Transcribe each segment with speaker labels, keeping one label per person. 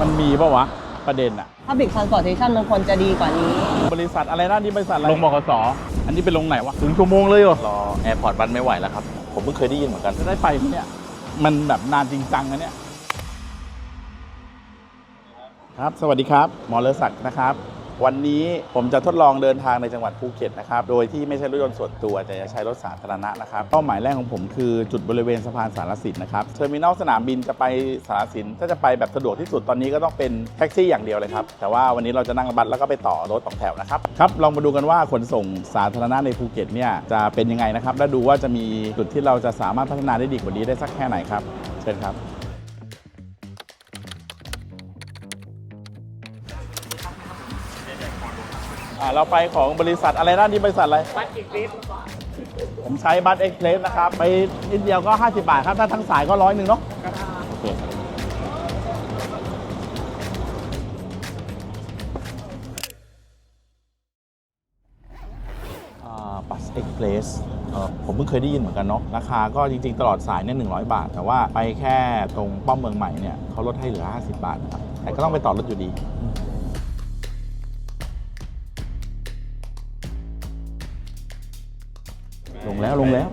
Speaker 1: มันมีปะวะ ประเด็นอะ
Speaker 2: Public Transportation มันควรจะดีกว่านี้
Speaker 1: บริษัทอะไรนะนี่บริษัทอะไรลงบกสอันนี้เป็นลงไหนวะถึงชั่วโมงเลยเหรอ
Speaker 3: รอแอร์พอร์ตบันไม่ไหวแล้วครับ ผมเพิ่งเคยได้ยินเหมือนกัน
Speaker 1: จะได้ไปไหมเนี่ย มันแบบนานจริงจังนะเนี่ย ครับ สวัสดีครับ หมอเลอศักดิ์นะครับ วันนี้ผมจะทดลองเดินทางในจังหวัดภูเก็ตนะครับ โดยที่ไม่ใช่รถยนต์ส่วนตัวแต่จะใช้รถสาธารณะนะครับ เป้าหมายแรกของผมคือจุดบริเวณสะพานสารสินนะครับ เทอร์มินอลสนามบินจะไปสารสิน ถ้าจะไปแบบสะดวกที่สุดตอนนี้ก็ต้องเป็นแท็กซี่อย่างเดียวเลยครับ แต่ว่าวันนี้เราจะนั่งบัสแล้วก็ไปต่อรถสองแถวนะครับ ครับ ลองมาดูกันว่าขนส่งสาธารณะในภูเก็ตเนี่ยจะเป็นยังไงนะครับ และดูว่าจะมีจุดที่เราจะสามารถพัฒนาได้ดีกว่านี้ได้สักแค่ไหนครับ เชิญครับ อ่าเราไปของบริษัทอะไรนะนี่บริษัทอะไร บัตเอ็กเพรสผมใช้บัตเอ็กเพรสนะครับ ไปนิดเดียวก็ 50 บาทครับ ถ้าทั้งสายก็ร้อยหนึ่งเนาะโอเคบัสเอ็กเพรสผมเพิ่งเคยได้ยินเหมือนกันเนาะราคาก็จริงๆ ตลอดสายเนี่ยหนึ่งบาท แต่ว่าไปแค่ตรงป้อมเมืองใหม่เนี่ยเขาลดให้เหลือ 50 บาทนะครับแต่ก็ต้องไปต่อรถอยู่ดี ลงแล้วลงแล้ว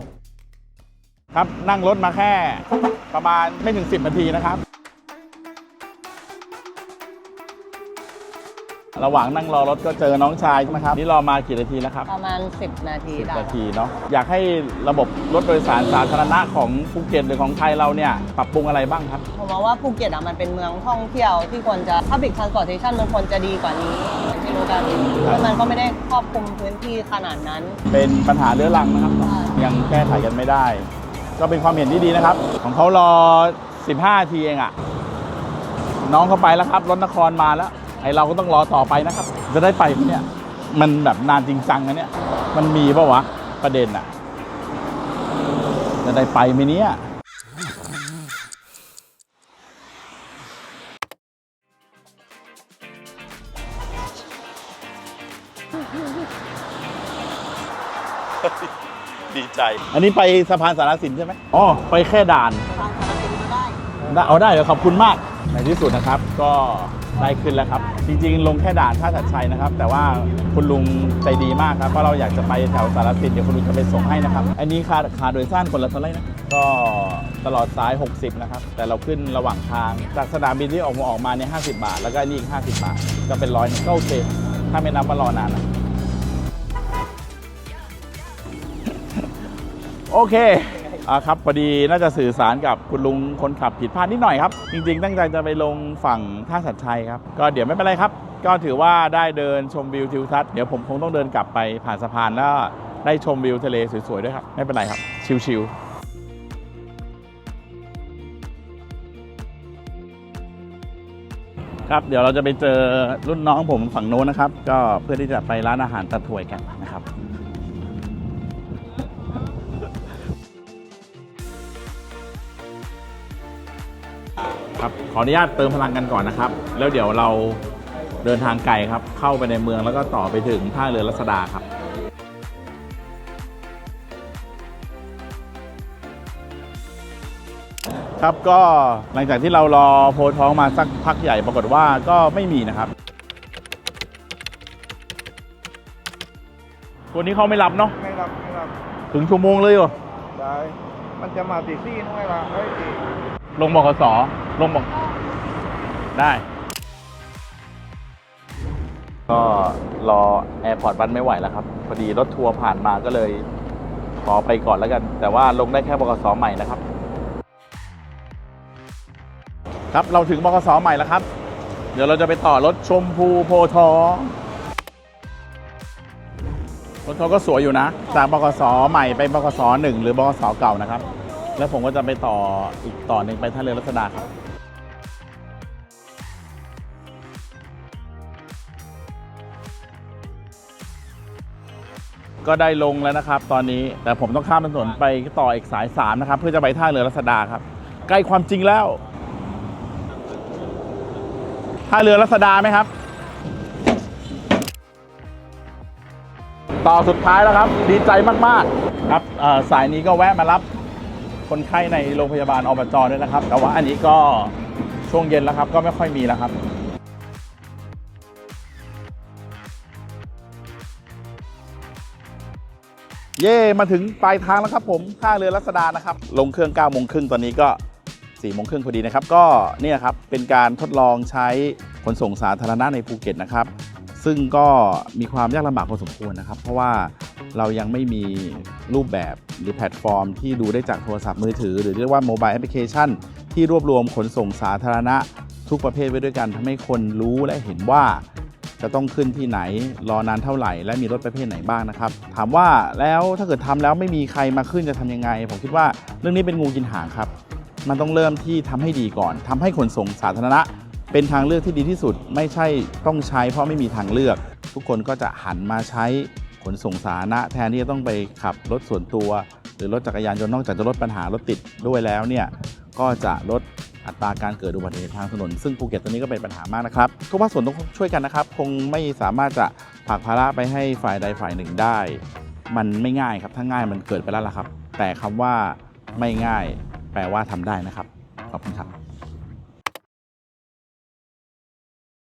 Speaker 1: ครับนั่งรถมาแค่ประมาณไม่ถึง 10นาทีนะครับ ระหว่างนั่งรอรถก็เจอน้องชายใช่ไหมครับ นี่รอมากี่นาทีแล้วครับ
Speaker 2: ประมาณ 10 นาที
Speaker 1: สิบ
Speaker 2: ได้
Speaker 1: นาทีเนาะอยากให้ระบบรถโดยสารสาธารณะของภูเก็ตหรือของไทยเราเนี่ยปรับปรุงอะไรบ้างครับ
Speaker 2: ผมมองว่าภูเก็ตอะมันเป็นเมืองท่องเที่ยวที่ควรจะ Public Transportation มันควรจะดีกว่านี้อย่างที่รู้กันแล้วมันก็ไม่ได้ครอบคลุมพื้นที่ขนาดนั้น
Speaker 1: เป็นปัญหาเรื้อรังนะครับ
Speaker 2: ใช่
Speaker 1: ยังแก้ไขกันไม่ได้ ก็เป็นความเห็นที่ดีนะครับ ของเขารอ 15 ทีเองอะน้องเขาไปแล้วครับรถนครมาแล้ว ไอเราก็ต้องรอต่อไปนะครับ จะได้ไปไหมเนี่ยมันแบบนานจริงจังนะเนี่ยมันมีปะวะประเด็นอะจะได้ไปไหมเนี่ย
Speaker 3: ดีใจ
Speaker 1: อันนี้ไปสะพานสารสินใช่ไหมอ๋อ ไปแค่ด่าน
Speaker 2: ทางสารสินก็ได้
Speaker 1: ได้ เอาได้เดี๋ยวขอบคุณมาก ในที่สุดนะครับ ก็ ได้ขึ้นแล้วครับ จริงๆ ลงแค่ด่านท่าชัดชัยนะครับ แต่ว่าคุณลุงใจดีมากครับ เพราะเราอยากจะไปแถวสารสินเดี๋ยวคุณลุงจะไปส่งให้นะครับ อันนี้ค่าค่าโดยสารคนละเท่าไหร่นะ ก็ตลอดสาย 60 นะครับ แต่เราขึ้นระหว่างทาง จากสนามบินที่ออกมาออกมาเนี่ย50 บาท แล้วก็อันนี่อีก 50 บาท ก็เป็นร้อยก็โอเคถ้าไม่นับว่ารอนานนะโอเค อ่าครับพอดีน่าจะสื่อสารกับคุณลุงคนขับผิดพลาดนิดหน่อยครับ จริง ๆ ตั้งใจจะไปลงฝั่งท่าสัตชัยครับ ก็เดี๋ยวไม่เป็นไรครับ ก็ถือว่าได้เดินชมวิวทิวทัศน์เดี๋ยวผมคงต้องเดินกลับไปผ่านสะพานแล้วได้ชมวิวทะเลสวยๆด้วยครับไม่เป็นไรครับ ชิวๆครับเดี๋ยวเราจะไปเจอรุ่นน้องผมฝั่งโน้นนะครับ ก็เพื่อที่จะไปร้านอาหารตัดถวยกันนะครับ ครับขออนุญาตเติมพลังกันก่อนนะครับ แล้วเดี๋ยวเราเดินทางไกลครับ เข้าไปในเมืองแล้วก็ต่อไปถึงท่าเรือรัศดาครับครับก็หลังจากที่เรารอโพธิ์ท้องมาสักพักใหญ่ปรากฏว่าก็ไม่มีนะครับตัวนี้เขาไม่รับเนาะ
Speaker 4: ไม่รับไม่รับ
Speaker 1: ถึงชั่วโมงเลยเหรอ
Speaker 4: ได้มันจะมาตีซี่น้อยละเอ้ยตี
Speaker 1: ลงบกส ลงบอกได้ ก็รอแอร์พอร์ตบันไม่ไหวแล้วครับ พอดีรถทัวร์ผ่านมาก็เลย ขอไปก่อนแล้วกัน แต่ว่าลงได้แค่บกสใหม่นะครับ ครับเราถึงบกสใหม่แล้วครับ เดี๋ยวเราจะไปต่อรถชมพูโพธิ์ทองรถเขาก็สวยอยู่นะ จากบกสใหม่ไปบกสหนึ่งหรือบกสเก่านะครับ แล้วผมก็จะไปต่ออีกต่อหนึ่งไปท่าเรือรัศดาครับก็ได้ลงแล้วนะครับ ตอนนี้แต่ผมต้องข้ามถนนไปต่ออีกสายสามนะครับ เพื่อจะไปท่าเรือรัศดาครับ ใกล้ความจริงแล้วท่าเรือรัศดาไหมครับ ต่อสุดท้ายแล้วครับ ดีใจมากๆ ครับเออสายนี้ก็แวะมารับ คนไข้ในโรงพยาบาลอบจด้วยนะครับ แต่ว่าอันนี้ก็ช่วงเย็นแล้วครับก็ไม่ค่อยมีแล้วครับเย่มาถึงปลายทางแล้วครับผมท่าเรือรัศดานะครับ ลงเครื่อง9ก้าโมงครึ่งตอนนี้ก็4ี่โมงครึ่งพอดีนะครับ ก็เนี่ยครับเป็นการทดลองใช้ขนส่งสาธารณะในภูเก็ตนะครับ ซึ่งก็มีความยากลำบากพอสมควรนะครับ เพราะว่า เรายังไม่มีรูปแบบหรือแพลตฟอร์ม ที่ดูได้จากโทรศัพท์มือถือ หรือเรียกว่าโมบายแอปพลิเคชันที่รวบรวมขนส่งสาธารณะ ทุกประเภทไว้ด้วยกันทำให้คนรู้และเห็นว่า จะต้องขึ้นที่ไหนรอนานเท่าไหร่ และมีรถประเภทไหนบ้างนะครับ ถามว่าแล้วถ้าเกิดทำแล้วไม่มีใครมาขึ้นจะทำยังไง ผมคิดว่าเรื่องนี้เป็นงูกินหางครับ มันต้องเริ่มที่ทำให้ดีก่อนทำให้ขนส่งสาธารณะ เป็นทางเลือกที่ดีที่สุด ไม่ใช่ต้องใช้เพราะไม่มีทางเลือก ทุกคนก็จะหันมาใช้ นส่งสาธารณะแทนที่จะต้องไปขับรถส่วนตัว หรือรถจักรยานยนต์นอกจากจะลดปัญหารถติดด้วยแล้วเนี่ยก็จะลดอัตราการเกิดอุบัติเหตุทางถนน ซึ่งภูเก็ตตอนนี้ก็เป็นปัญหามากนะครับทุกภาคส่วนต้องช่วยกันนะครับ คงไม่สามารถจะผลักภาระไปให้ฝ่ายใดฝ่ายหนึ่งได้ มันไม่ง่ายครับถ้าง่ายมันเกิดไปแล้วล่ะครับ แต่คำว่าไม่ง่าย แปลว่าทำได้นะครับขอบคุณครับ